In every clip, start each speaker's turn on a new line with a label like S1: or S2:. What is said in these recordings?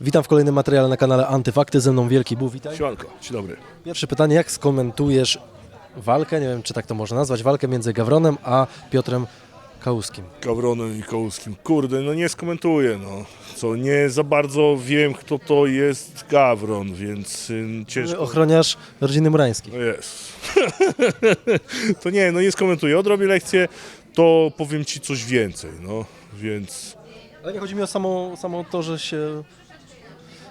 S1: Witam w kolejnym materiale na kanale Antyfakty, ze mną Wielki Bóg, witaj.
S2: Siemanko, dzień dobry.
S1: Pierwsze pytanie, jak skomentujesz walkę, nie wiem czy tak to można nazwać, walkę między Gawronem a Piotrem Kałuskim?
S2: Gawronem i Kołuskim. Kurde, no nie skomentuję, no. Co, nie za bardzo wiem, kto to jest Gawron, więc y, ciężko...
S1: Ochroniarz rodziny Murańskiej.
S2: No jest. to nie, no nie skomentuję. Odrobię lekcję, to powiem Ci coś więcej, no. Więc...
S1: Ale nie chodzi mi o samo, samo to, że się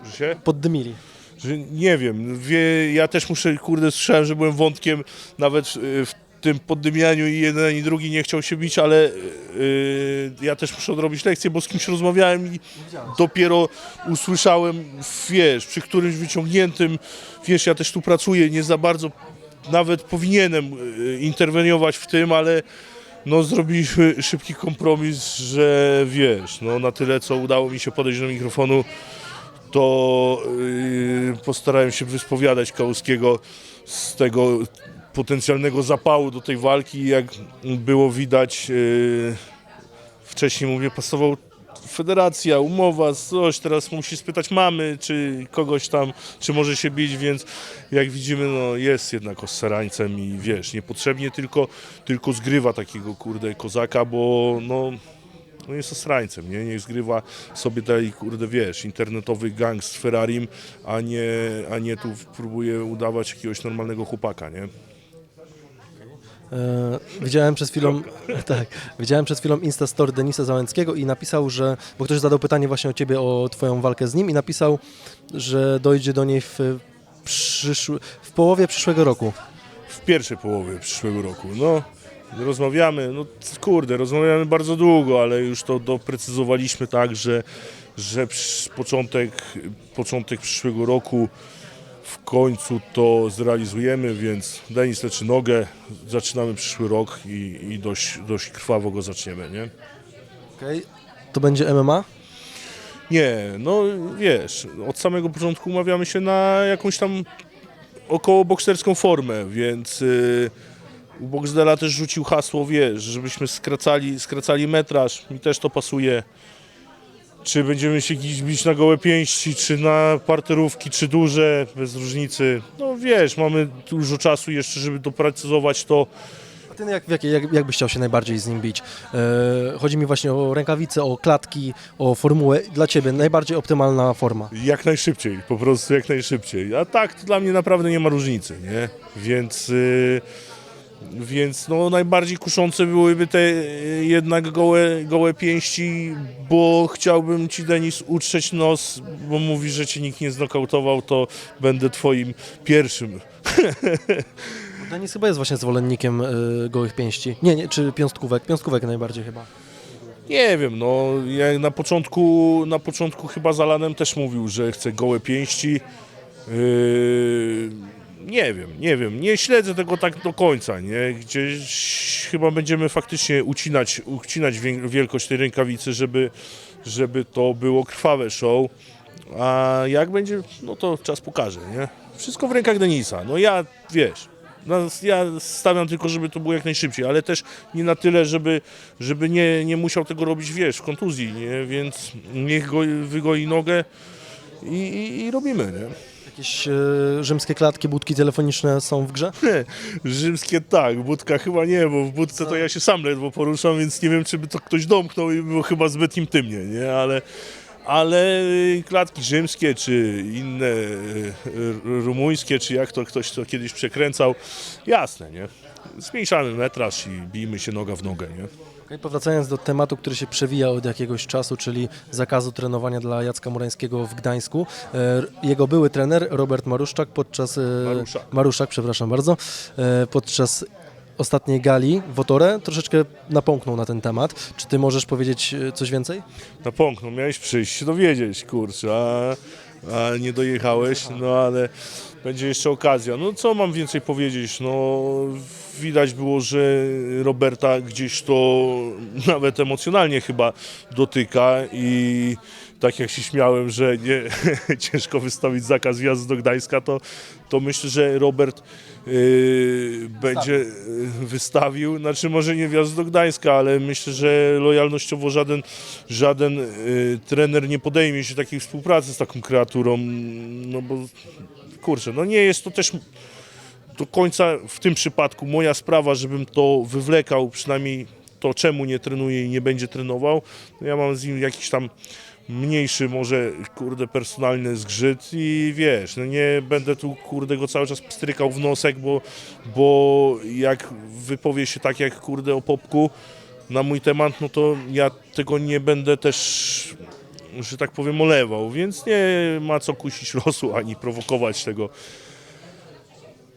S2: Że się?
S1: poddymili.
S2: Że nie wiem, wie, ja też muszę, kurde, słyszałem, że byłem wątkiem nawet y, w tym poddymianiu i jeden i drugi nie chciał się bić, ale y, ja też muszę odrobić lekcję, bo z kimś rozmawiałem i dopiero usłyszałem, wiesz, przy którymś wyciągniętym, wiesz, ja też tu pracuję, nie za bardzo nawet powinienem y, interweniować w tym, ale no zrobiliśmy szybki kompromis, że wiesz, no na tyle co udało mi się podejść do mikrofonu, to yy, postarałem się wyspowiadać Kałuskiego z tego potencjalnego zapału do tej walki. Jak było widać, yy, wcześniej mówię, pasował federacja, umowa, coś, teraz musi spytać mamy, czy kogoś tam, czy może się bić, więc jak widzimy, no jest jednak oserańcem i wiesz, niepotrzebnie tylko, tylko zgrywa takiego kurde kozaka, bo no no jest osrańcem, nie? Niech zgrywa sobie tutaj, kurde, wiesz, internetowy gang z Ferrarim, a nie, a nie tu próbuje udawać jakiegoś normalnego chłopaka, nie?
S1: E, widziałem przed chwilą, tak, widziałem przed chwilą Instastory Denisa Załęckiego i napisał, że, bo ktoś zadał pytanie właśnie o ciebie, o twoją walkę z nim i napisał, że dojdzie do niej w, przyszły, w połowie przyszłego roku.
S2: W pierwszej połowie przyszłego roku, no. Rozmawiamy, no kurde, rozmawiamy bardzo długo, ale już to doprecyzowaliśmy tak, że, że początek, początek przyszłego roku w końcu to zrealizujemy, więc Denis leczy nogę, zaczynamy przyszły rok i, i dość, dość krwawo go zaczniemy, nie?
S1: Okej. To będzie MMA?
S2: Nie, no wiesz, od samego początku umawiamy się na jakąś tam około bokserską formę, więc yy, u Boxdela też rzucił hasło, wiesz, żebyśmy skracali, skracali metraż, mi też to pasuje. Czy będziemy się bić na gołe pięści, czy na parterówki, czy duże, bez różnicy. No wiesz, mamy dużo czasu jeszcze, żeby doprecyzować to.
S1: A ty jak, jakiej- jak, jak byś chciał się najbardziej z nim bić? E, chodzi mi właśnie o rękawice, o klatki, o formułę. Dla ciebie najbardziej optymalna forma.
S2: Jak najszybciej, po prostu jak najszybciej. A tak, to dla mnie naprawdę nie ma różnicy, nie? Więc, y, więc no, najbardziej kuszące byłyby te y, jednak gołe, gołe pięści, bo chciałbym Ci, Denis, utrzeć nos, bo mówisz, że Cię nikt nie znokautował, to będę Twoim pierwszym.
S1: Denis chyba jest właśnie zwolennikiem e, gołych pięści. Nie, nie, czy piąstkówek? Piąstkówek najbardziej chyba.
S2: Nie wiem, no ja na początku, na początku chyba z Alanem też mówił, że chce gołe pięści. Yy, nie wiem, nie wiem, nie śledzę tego tak do końca, nie? Gdzieś chyba będziemy faktycznie ucinać, ucinać wielkość tej rękawicy, żeby, żeby to było krwawe show. A jak będzie, no to czas pokaże, nie? Wszystko w rękach Denisa. No ja, wiesz, no, ja stawiam tylko, żeby to było jak najszybciej, ale też nie na tyle, żeby, żeby nie, nie musiał tego robić, wiesz, w kontuzji, nie? Więc niech go wygoi nogę i, i, i robimy, nie?
S1: Jakieś e, rzymskie klatki, budki telefoniczne są w grze?
S2: Rzymskie tak, budka chyba nie, bo w budce to ja się sam ledwo poruszam, więc nie wiem, czy by to ktoś domknął i było chyba zbyt intymnie, nie? Ale, ale klatki rzymskie, czy inne y, y, rumuńskie, czy jak to ktoś to kiedyś przekręcał, jasne, nie? Zmniejszamy metraż i bijmy się noga w nogę, nie?
S1: Okej, powracając do tematu, który się przewija od jakiegoś czasu, czyli zakazu trenowania dla Jacka Murańskiego w Gdańsku. E, Jego były trener Robert Maruszczak podczas... e,
S2: Maruszak.
S1: Maruszak, przepraszam bardzo. e, Podczas ostatniej gali w Otore troszeczkę napomknął na ten temat. Czy ty możesz powiedzieć e, coś więcej?
S2: Na pąk, no miałeś przyjść się dowiedzieć, kurczę, a, a nie dojechałeś, no ale będzie jeszcze okazja. No co mam więcej powiedzieć? No widać było, że Roberta gdzieś to nawet emocjonalnie chyba dotyka i tak jak się śmiałem, że nie, ciężko wystawić zakaz wjazdu do Gdańska, to, to myślę, że Robert yy, będzie yy, wystawił, znaczy może nie wjazd do Gdańska, ale myślę, że lojalnościowo żaden, żaden yy, trener nie podejmie się takiej współpracy z taką kreaturą, no bo kurczę, no nie jest to też do końca w tym przypadku moja sprawa, żebym to wywlekał, przynajmniej to czemu nie trenuje i nie będzie trenował. No ja mam z nim jakiś tam mniejszy może kurde personalny zgrzyt i wiesz, no nie będę tu kurde go cały czas pstrykał w nosek, bo, bo jak wypowie się tak jak kurde o popku na mój temat, no to ja tego nie będę też że tak powiem olewał, więc nie ma co kusić losu ani prowokować tego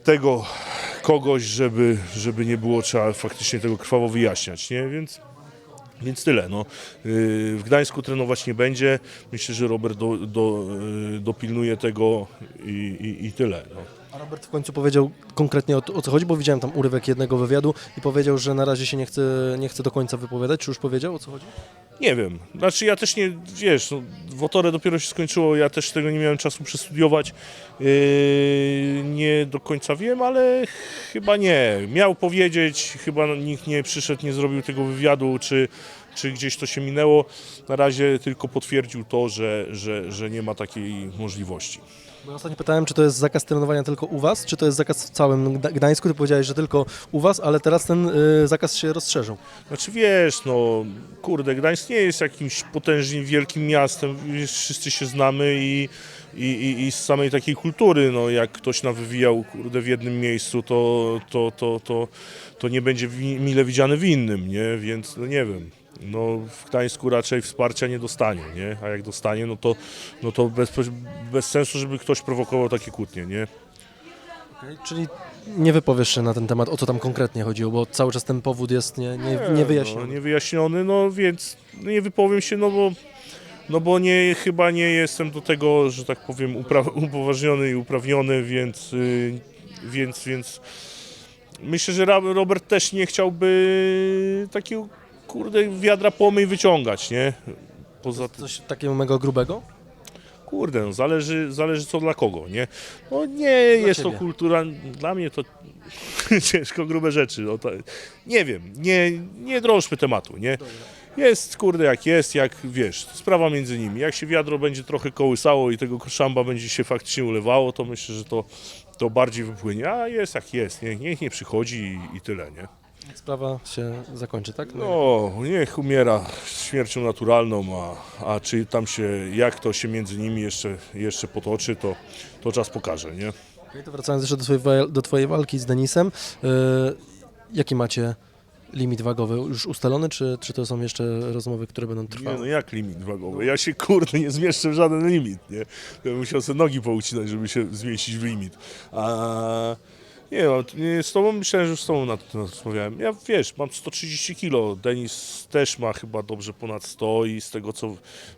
S2: tego kogoś, żeby, żeby nie było trzeba faktycznie tego krwawo wyjaśniać, nie? Więc, więc tyle. No. Yy, W Gdańsku trenować nie będzie. Myślę, że Robert do, do, yy, dopilnuje tego i, i, i tyle. No.
S1: A Robert w końcu powiedział konkretnie o, o co chodzi, bo widziałem tam urywek jednego wywiadu i powiedział, że na razie się nie chce, nie chce do końca wypowiadać. Czy już powiedział o co chodzi?
S2: Nie wiem. Znaczy ja też nie, wiesz, no, Wotore dopiero się skończyło, ja też tego nie miałem czasu przestudiować. Yy, nie do końca wiem, ale chyba nie. Miał powiedzieć, chyba nikt nie przyszedł, nie zrobił tego wywiadu, czy, czy gdzieś to się minęło. Na razie tylko potwierdził to, że, że, że nie ma takiej możliwości.
S1: Bo ja ostatnio pytałem, czy to jest zakaz trenowania tylko u Was, czy to jest zakaz w całym Gda- Gdańsku. Ty powiedziałeś, że tylko u Was, ale teraz ten y, zakaz się rozszerzył.
S2: Znaczy wiesz, no kurde, Gdańsk nie jest jakimś potężnie wielkim miastem, wszyscy się znamy i, i, i, i z samej takiej kultury, no jak ktoś nawywijał kurde w jednym miejscu, to, to, to, to, to nie będzie mile widziany w innym, nie, więc no nie wiem. No, w Gdańsku raczej wsparcia nie dostanie, nie? A jak dostanie, no to, no to bez, bez sensu, żeby ktoś prowokował takie kłótnie, nie?
S1: Czyli nie wypowiesz się na ten temat, o co tam konkretnie chodziło, bo cały czas ten powód jest nie, nie, nie
S2: No,
S1: wyjaśniony.
S2: niewyjaśniony, no więc no nie wypowiem się, no bo, no bo nie, chyba nie jestem do tego, że tak powiem, upoważniony i uprawniony, więc, y, więc, więc myślę, że Robert też nie chciałby takiego, kurde, wiadra pomyj wyciągać, nie? Poza tym,
S1: Coś takiego mega grubego?
S2: kurde, no zależy, zależy co dla kogo, nie? No nie jest
S1: ciebie.
S2: to kultura, dla mnie to ciężko grube rzeczy, no to, nie wiem, nie, nie drążmy tematu, nie? Jest, kurde, jak jest, jak, wiesz, sprawa między nimi. Jak się wiadro będzie trochę kołysało i tego szamba będzie się faktycznie ulewało, to myślę, że to, to bardziej wypłynie, a jest jak jest, nie? niech nie przychodzi i, i tyle, nie?
S1: Sprawa się zakończy, tak?
S2: No, niech umiera śmiercią naturalną, a, a czy tam się, jak to się między nimi jeszcze, jeszcze potoczy, to, to czas pokaże, nie?
S1: Okej, to wracając jeszcze do twojej, wa- do twojej walki z Denisem, yy, jaki macie limit wagowy już ustalony, czy, czy to są jeszcze rozmowy, które będą
S2: Nie,
S1: trwały?
S2: no jak limit wagowy? Ja się kurde nie zmieszczę w żaden limit, nie? Ja bym musiał sobie nogi poucinać, żeby się zmieścić w limit. A nie no, z tobą myślałem, że z tobą na to rozmawiałem. Ja wiesz, mam 130 kg, Denis też ma chyba dobrze ponad 100 i z tego co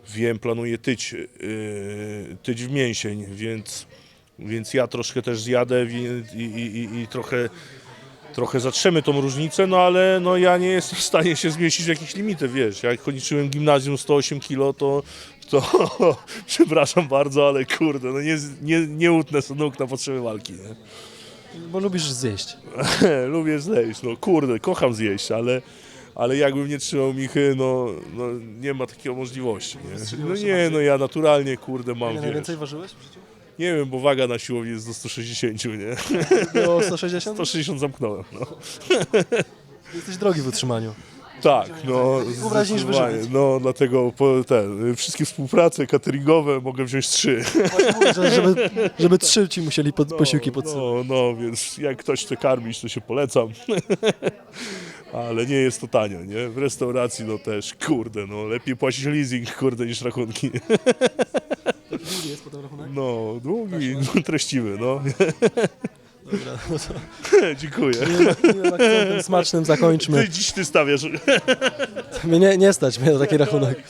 S2: wiem planuje tyć, yy, tyć w mięsień, więc, więc ja troszkę też zjadę i, i, i, i trochę trochę zatrzemy tą różnicę, no ale no ja nie jestem w stanie się zmieścić w jakieś limity, wiesz, jak kończyłem gimnazjum 108 kg, to, to przepraszam bardzo, ale kurde, no nie, nie, nie utnę sobie nóg na potrzeby walki, nie?
S1: Bo lubisz zjeść.
S2: Lubię zjeść, no kurde, kocham zjeść, ale, ale jakbym nie trzymał michy, no, no nie ma takiej możliwości, nie? No nie, no ja naturalnie, kurde, mam,
S1: Ile
S2: wiesz,
S1: najwięcej ważyłeś w życiu?
S2: nie wiem, bo waga na siłowni jest do 160, nie?
S1: Było 160?
S2: 160 zamknąłem, no.
S1: Jesteś drogi w utrzymaniu.
S2: Tak, no.
S1: Ubrać niż
S2: zdecydowanie.
S1: wyżywić.
S2: No, dlatego po, ten, wszystkie współprace cateringowe mogę wziąć trzy.
S1: Że, żeby, żeby trzy ci musieli pod, posiłki
S2: no,
S1: podsyłać.
S2: no, no, więc jak ktoś chce karmić, to się polecam. Ale nie jest to tanio, nie? W restauracji no też, kurde, no lepiej płacić leasing, kurde, niż rachunki.
S1: Długi jest potem rachunek?
S2: No, długi, no, treściwy, no.
S1: Dobra, no to
S2: Dziękuję.
S1: miłym, miłym akcentem smacznym zakończmy.
S2: Ty dziś ty stawiasz.
S1: Mnie nie, nie stać mnie na taki rachunek.